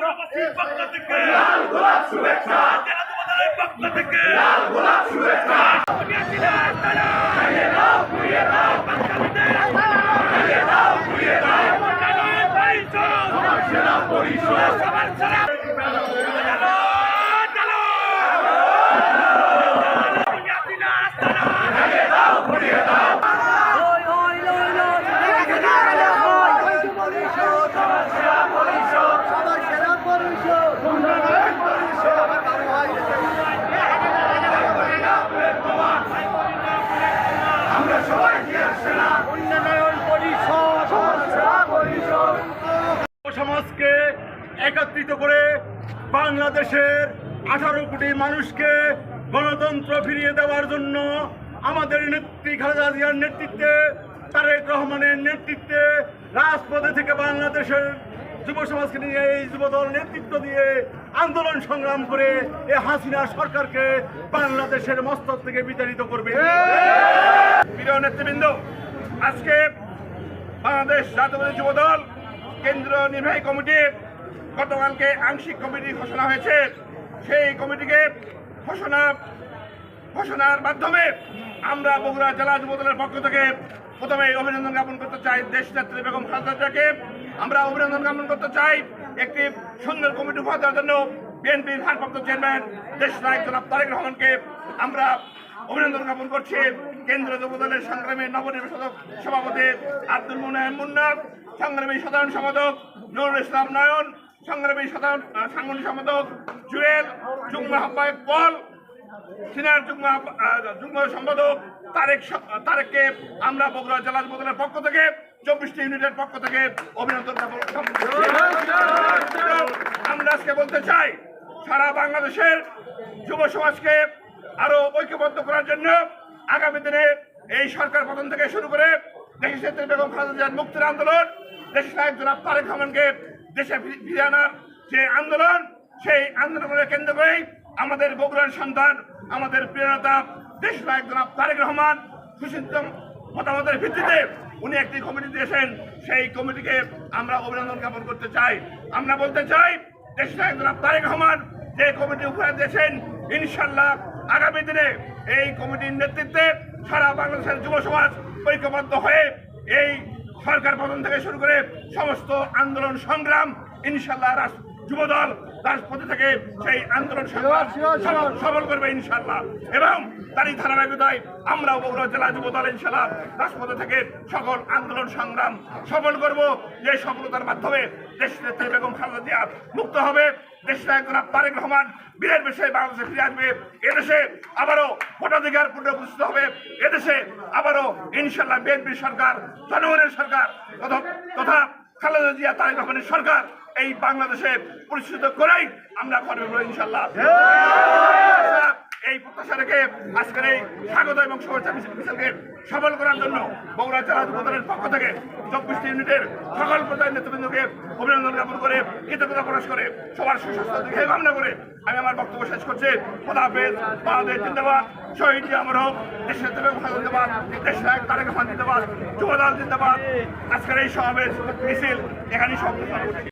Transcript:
প্রবাসীর পক্ষ থেকে। লাল গোলাপ শুভেচ্ছা। জেলা যুবদলের পক্ষ থেকে। লাল গোলাপ শুভেচ্ছা। পরিষদ চালো বুনিয়াদিনা সমাজকে একত্রিত করে বাংলাদেশের আঠারো কোটি মানুষকে গণতন্ত্র ফিরিয়ে দেওয়ার জন্য আমাদের নেত্রী খালেদা জিয়ার নেতৃত্বে, তারেক রহমানের নেতৃত্বে, রাজপথে থেকে বাংলাদেশের যুব সমাজকে নিয়ে এই যুবদল নেতৃত্ব দিয়ে আন্দোলন সংগ্রাম করে এ হাসিনা সরকারকে বাংলাদেশের মস্তক থেকে বিতাড়িত করবে। প্রিয় নেতৃবৃন্দ, আজকে বাংলাদেশ জাতীয় যুব দল কেন্দ্র নির্বাহী কমিটির গতকালকে আংশিক কমিটি ঘোষণা হয়েছে। সেই কমিটিকে ঘোষণা, ঘোষণার মাধ্যমে আমরা বগুড়া জেলা যুব দলের পক্ষ থেকে প্রথমে অভিনন্দন জ্ঞাপন করতে চাই দেশ নেত্রী বেগম খালেদা জিয়াকে। আমরা অভিনন্দন জ্ঞাপন করতে চাই একটি সুন্দর কমিটি উপহার দেওয়ার জন্য বিএনপির ভারপ্রাপ্ত চেয়ারম্যান দেশ নায়ক জনাব তারেক রহমানকে। আমরা অভিনন্দন জ্ঞাপন করছি। কেন্দ্র যুব দলের সংগ্রামী নবনির্বাচিত সভাপতি আব্দুল মুনায়ম মুন্না সংগ্রামী সাধারণ সম্পাদক নুরুল ইসলাম নয়ন, সংগ্রামী সাধারণ সাংগঠনিক সম্পাদক জুয়েল, যুগ্ম আহ্বায়ক পল, সিনিয়র যুগ্ম যুগ্ম সম্পাদক তারেক তারেককে আমরা বগুড়া জেলা যুব দলের পক্ষ থেকে, চব্বিশটি ইউনিটের পক্ষ থেকে অভিনন্দন আমরা আজকে বলতে চাই, সারা বাংলাদেশের যুব সমাজকে আরও ঐক্যবদ্ধ করার জন্য আগামী দিনে এই সরকার পতন থেকে শুরু করে দেশের ক্ষেত্রে বেগম খালেদা মুক্তির আন্দোলন দেশের নায়ক জনাব তারেক রহমানকে দেশে ফিরি- ফিরিয়ে আনার যে আন্দোলন, সেই আন্দোলনের কেন্দ্র করেই আমাদের বগুড়ার সন্তান, আমাদের প্রিয় দেশ নায়ক জনাব তারেক রহমান সুচিন্ত মতামতের ভিত্তিতে উনি একটি কমিটি দিয়েছেন সেই কমিটিকে আমরা অভিনন্দন জ্ঞাপন করতে চাই। আমরা বলতে চাই, দেশ নায়ক জনাব তারেক রহমান যে কমিটি উপহার দিয়েছেন ইনশাল্লাহ আগামী দিনে এই কমিটির নেতৃত্বে সারা বাংলাদেশের যুব সমাজ ঐক্যবদ্ধ হয়ে এই সরকার পতন থেকে শুরু করে সমস্ত আন্দোলন সংগ্রাম ইনশাল্লাহ রাস- যুবদল রাজপথে থেকে সেই আন্দোলন সফল- করবে ইনশাল্লাহ এবং তারই ধারাবাহিকতায় আমরা বগুড়া জেলা যুবদল ইনশাল্লাহ রাজপথে থেকে সকল আন্দোলন সংগ্রাম সফল করব। যে সফলতার মাধ্যমে দেশ নেত্রী বেগম খালেদা জিয়া মুক্ত হবে। দেশ নায়ক তারেক রহমান বীরের বিষয়ে বাংলাদেশে ফিরে আসবে। এদেশে আবারও ভোটাধিকার পুনঃপ্রতিষ্ঠিত হবে। এদেশে আবারও ইনশাল্লাহ বিএনপি সরকার জনগণের সরকার তথা- তথা খালেদা জিয়া তারেক রহমানের সরকার এই বাংলাদেশে প্রতিষ্ঠিত করেই আমরা করব ইনশাল্লাহ এই প্রত্যাশা রেখে আজকের এই স্বাগত এবং শুভেচ্ছা মিছিল- মিছিলকে সফল করার জন্য বগুড়া জেলা যুবদলের পক্ষ থেকে চব্বিশটি ইউনিটের সকল পর্যায়ের নেতৃবৃন্দকে অভিনন্দন জ্ঞাপন করে কৃতজ্ঞতা প্রকাশ করে সবার সুস্বাস্থ্য দিকে কামনা করে আমি আমার বক্তব্য শেষ করছি। খোদা হাফেজ বাংলাদেশ জিন্দাবাদ শহীদ আমার হোক দেশের দেবে জিন্দাবাদ দেশ নায়ক তারেক রহমান জিন্দাবাদ যুবদল জিন্দাবাদ। আজকের এই সমাবেশ মিছিল এখানেই সমাপ্ত করছি